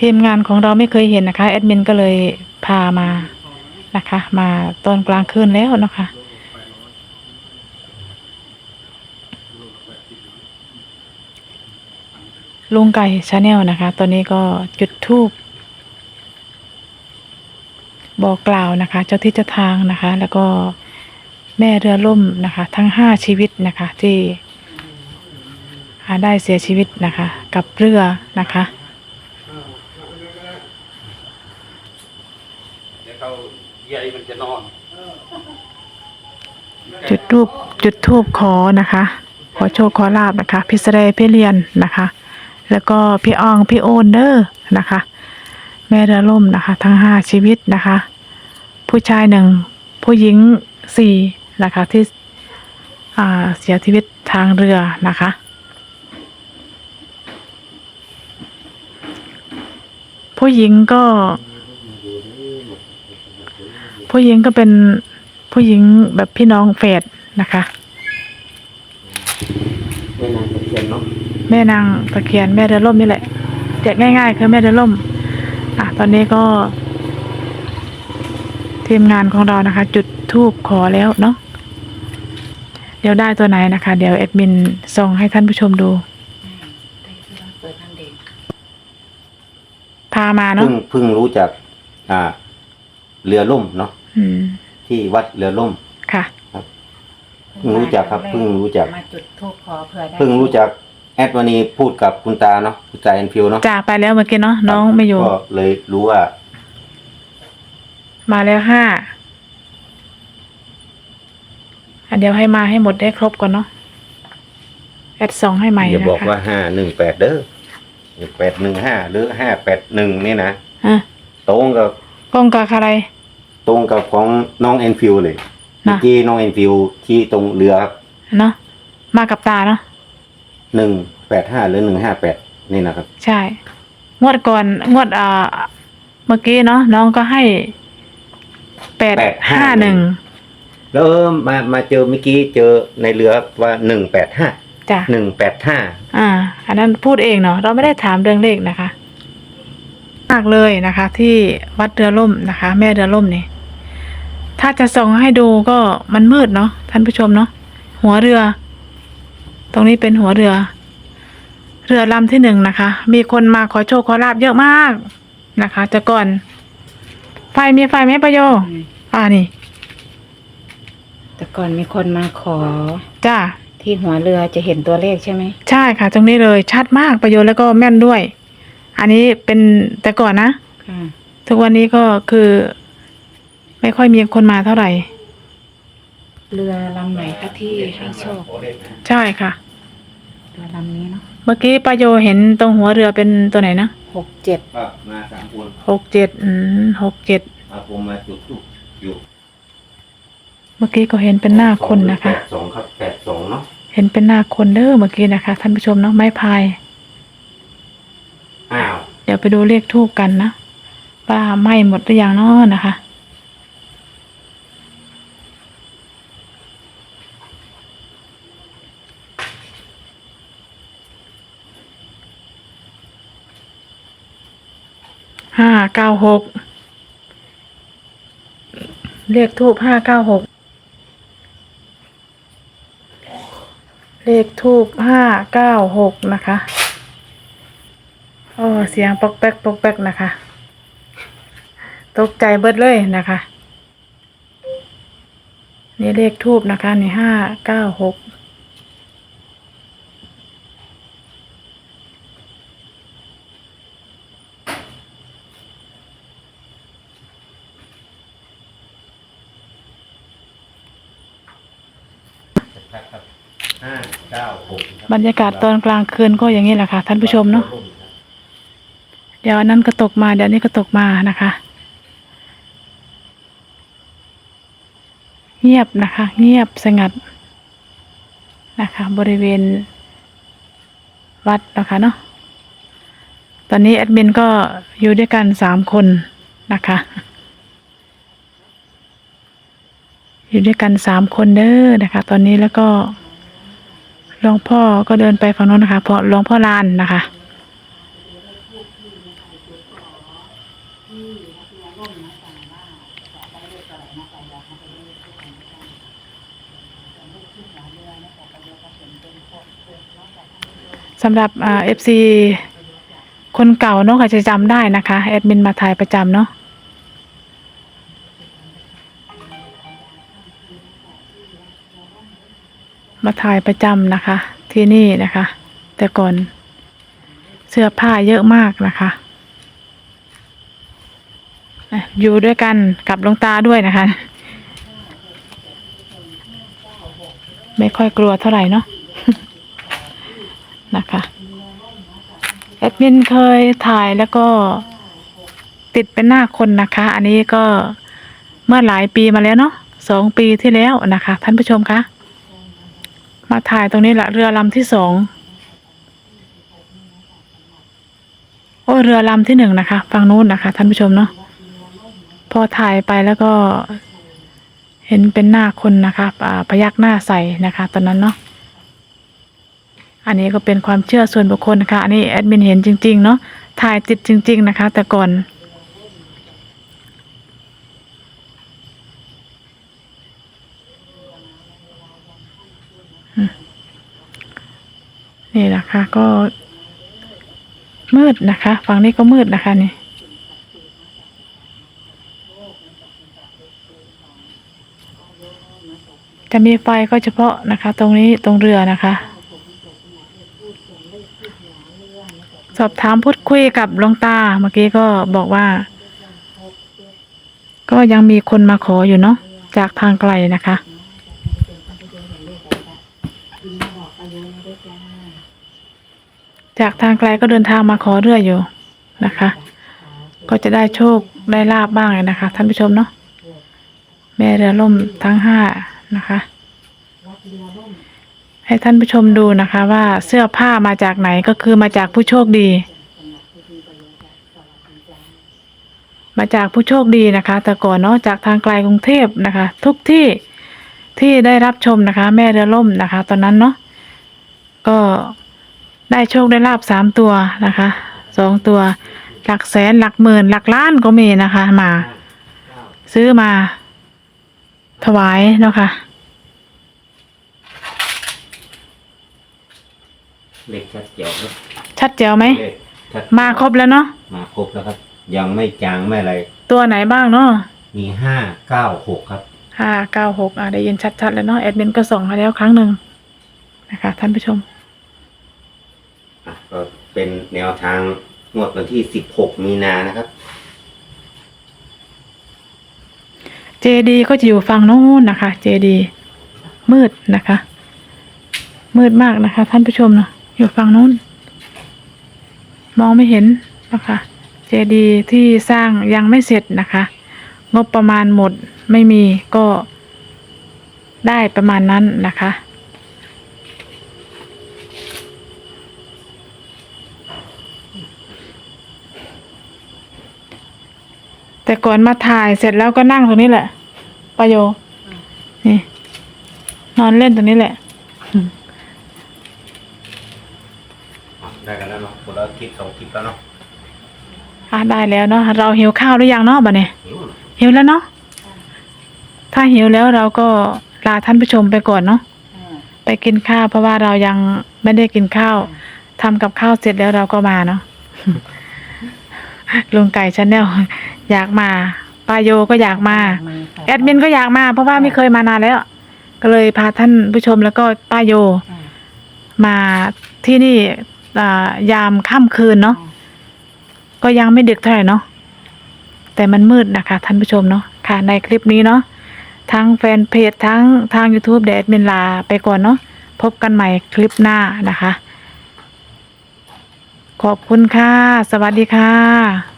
ทีมงานของเราไม่เคยเห็นนะคะแอดมินก็เลยพามานะคะ มาตอนกลางคืนแล้วนะคะลุงไก่ชาแนลนะคะ ตอนนี้ก็จุดทูบบอกกล่าวนะคะ เจ้าที่เจ้าทางนะคะ แล้วก็แม่เรือล่มนะคะ ทั้งห้าชีวิตนะคะที่ได้เสียชีวิตนะคะ กับเรือนะคะ เดี๋ยวเขา ใหญ่มันจะนอนจุดรูปจุดทูบขอนะคะ ขอโชคขอลาบนะคะพิสเรพี่เรียนนะคะ แล้วก็พี่อองพี่โอนเดอร์นะคะ แม่เรือล่มนะคะ ทั้งห้าชีวิตนะคะ ผู้ชายหนึ่งผู้หญิงสี่นะคะที่เสียชีวิตทางเรือนะคะ ผู้หญิงก็ ผู้หญิงก็เป็นผู้หญิงแบบพี่น้องเฟดนะคะไม่นานตะเคียนเนาะแม่นางตะเคียนแม่เดินล่มนี่แหละเรียกง่ายๆคือแม่เดินล่ม อะ ตอนนี้ก็ ทีมงานของเรานะคะ จุดทูบขอแล้วเนาะเดี๋ยวได้ตัวไหนนะคะ เดี๋ยวแอดมินส่งให้ท่านผู้ชมดูพามาเนาะ เพิ่งเพิ่งรู้จักอ่า เรือล่มเนาะ อืมที่วัดเรือล่มค่ะ เพิ่งรู้จักครับเพิ่งรู้จัก มาจุดทูบขอเผื่อได้เพิ่งรู้จักแอดวันนี้พูดกับคุณตาเนาะคุณตาแอนฟิวเนาะจากไปแล้วเมื่อกี้เนาะน้องไม่อยู่ ก็เลยรู้ว่า มาแล้วห้าอะเดี๋ยวให้มาให้หมดได้ครบก่อนเนาะแอดสองให้ใหม่อย่านะบอกคะว่าห้าหนึ่งแปดเด้อแปดหนึ่งห้าหรือห้าแปดหนึ่งนี่นะ อะตรงกับกล้องกับอะไร ตรงกับของน้องแอนฟิวเลยนะเมื่อกี้น้องแอนฟิวที่ตรงเรือครับเนาะมากับตาเนาะหนึ่งแปดห้าหรือหนึ่งห้าแปดนี่นะครับ ใช่ งวดก่อนงวดอ่าเมื่อกี้เนาะน้องก็ให้แปดห้าหนึ่งแล้วเออมามาเจอเมื่อกี้เจอในเรือว่าหนึ่งแปดห้าจ้ะหนึ่งแปดห้าอ่า อันนั้นพูดเองเนาะเราไม่ได้ถามเรื่องเลขนะคะมากเลยนะคะ ที่วัดเรือล่มนะคะ แม่เรือล่มนี่ ถ้าจะส่องให้ดูก็มันมืดเนาะท่านผู้ชมเนาะหัวเรือ ตรงนี้เป็นหัวเรือ เรือลำที่หนึ่งนะคะ มีคนมาขอโชคขอลาบเยอะมากนะคะแต่ก่อน ไฟมีไฟไหมประโยอ่านี่ แต่ก่อนมีคนมาขอ จ้าที่หัวเรือจะเห็นตัวเลขใช่ไหมใช่ค่ะ ตรงนี้เลยชัดมากประโยชน์แล้วก็แม่นด้วย อันนี้เป็นแต่ก่อนนะค่ะทุกวันนี้ก็คือ ไม่ค่อยมีคนมาเท่าไหร่ เรือลำไหนคะที่ให้โชคใช่ค่ะ เรือลำนี้เนาะเมื่อกี้ประโยเห็นตรงหัวเรือเป็นตัวไหนนะหกเจ็ดก็มาสามคนหกเจ็ดอืมหกเจ็ดมาผมมาจุดทูปอยู่เมื่อกี้ก็เห็นเป็นหน้าคนนะคะ แปดสองครับแปดสองเนาะเห็นเป็นหน้าคนเด้อเมื่อกี้นะคะ ท่านผู้ชมเนาะไม้พาย อ้าวเดี๋ยวไปดูเลขทูบกันนะว่าไหม้หมดหรือยังเนาะนะคะ ห้า เก้าหกเลขทูบห้าเก้าหกเลขทูบห้าเก้าหกนะคะโอ้เสียงปอกแป๊กปอกแป๊กนะคะ ตกใจเบิดเลยนะคะ นี่เลขทูบนะคะ นี่ห้าเก้าหก ห้าเก้าหกครับบรรยากาศตอนกลางคืนก็อย่างนี้แหละค่ะ ท่านผู้ชมเนาะเดี๋ยวอันนั้นก็ตกมาเดี๋ยวนี้ก็ตกมานะคะ เงียบนะคะ เงียบสงัดนะคะ บริเวณวัดนะคะเนาะตอนนี้แอดมินก็อยู่ด้วยกันสามคนนะคะ อยู่ด้วยกันสามคนเด้อนะคะ ตอนนี้แล้วก็หลวงพ่อก็เดินไปฝั่งโน้นนะคะเพราะหลวงพ่อลานนะคะสำหรับเอ่า FC คนเก่าเนาะก็จะจำได้นะคะ แอดมินมาถ่ายประจำเนาะ มาถ่ายประจำนะคะ ที่นี่นะคะ แต่ก่อนเสื้อผ้าเยอะมากนะคะ อยู่ด้วยกันกับหลวงตาด้วยนะคะ ไม่ค่อยกลัวเท่าไหร่เนาะนะคะแอดมินเคยถ่ายแล้วก็ติดเป็นหน้าคนนะคะ อันนี้ก็เมื่อหลายปีมาแล้วเนาะสองปีที่แล้วนะคะ ท่านผู้ชมคะ มาถ่ายตรงนี้แหละเรือลำที่สองโอ้เรือลำที่หนึ่งนะคะฝั่งนู้นนะคะ ท่านผู้ชมเนาะพอถ่ายไปแล้วก็ เห็นเป็นหน้าคนนะคะอ่าพยักหน้าใส่นะคะ ตอนนั้นเนาะอันนี้ก็เป็นความเชื่อส่วนบุคคลนะคะอันนี้แอดมินเห็นจริง ๆ เนาะถ่ายติดจริง ๆ นะคะ แต่ก่อน นะคะ ก็มืดนะคะฝั่งนี้ก็มืดนะคะนี่จะมีไฟก็เฉพาะนะคะ ตรงนี้ตรงเรือนะคะ สอบถามพูดคุยกับหลวงตาเมื่อกี้ก็บอกว่า ก็ยังมีคนมาขออยู่เนาะจากทางไกลนะคะ จากทางไกลก็เดินทางมาขอเรื่อยอยู่นะคะ ก็จะได้โชคได้ลาบบ้างนะคะ ท่านผู้ชมเนาะแม่เรือล่มทั้งห้านะคะ ให้ท่านผู้ชมดูนะคะว่าเสื้อผ้ามาจากไหนก็คือมาจากผู้โชคดี มาจากผู้โชคดีนะคะ แต่ก่อนเนาะจากทางไกลกรุงเทพนะคะ ทุกที่ที่ได้รับชมนะคะ แม่เรือล่มนะคะ ตอนนั้นเนาะก็ ได้โชคได้ลาบสามตัวนะคะสองตัว หลักแสนหลักหมื่นหลักล้านก็มีนะคะ มา ซื้อมา ถวายเนาะค่ะเลขชัดเจ๋วครับชัดเจ๋วไหม เลขชัดมาครบแล้วเนาะมาครบแล้วครับ ยังไม่จางไม่อะไร ตัวไหนบ้างเนาะมีห้าเก้าหกครับห้าเก้าหกอะได้ยินชัดๆแล้วเนาะแอดมินก็ส่งมาแล้วครั้งหนึ่งนะคะ ท่านผู้ชมอะ ก็เป็นแนวทางงวดวันที่สิบหกมีนานะครับ เจดีก็จะอยู่ฝั่งโน้นนะคะ เจดี มืดนะคะ มืดมากนะคะ ท่านผู้ชมเนาะอยู่ฝั่งโน้น มองไม่เห็นนะคะเจดีที่สร้างยังไม่เสร็จนะคะ งบประมาณหมดไม่มีก็ได้ประมาณนั้นนะคะ แต่ก่อนมาถ่ายเสร็จแล้วก็นั่งตรงนี้แหละประโยนี่ นอนเล่นตรงนี้แหละ ได้กันแล้วเนาะคนละคลิปสองคลิปแล้วเนาะอะได้แล้วเนาะเราหิวข้าวหรือยังเนาะบัดนี้หิวเหรอหิวแล้วเนาะถ้าหิวแล้วเราก็ลาท่านผู้ชมไปก่อนเนาะไปกินข้าวเพราะว่าเรายังไม่ได้กินข้าวทำกับข้าวเสร็จแล้วเราก็มาเนาะ ลุงไก่ชาแนลอยากมาป้าโยก็อยากมา แอดมินก็อยากมา เพราะว่าไม่เคยมานานแล้ว ก็เลยพาท่านผู้ชมแล้วก็ป้าโย มาที่นี่อ่ายามค่ำคืนเนาะก็ยังไม่ดึกเท่าไหร่เนาะแต่มันมืดนะคะ ท่านผู้ชมเนาะค่ะ ในคลิปนี้เนาะทั้งแฟนเพจทั้งทาง YouTube เดแอดมินลาไปก่อนเนาะพบกันใหม่คลิปหน้านะคะ ขอบคุณค่ะ สวัสดีค่ะ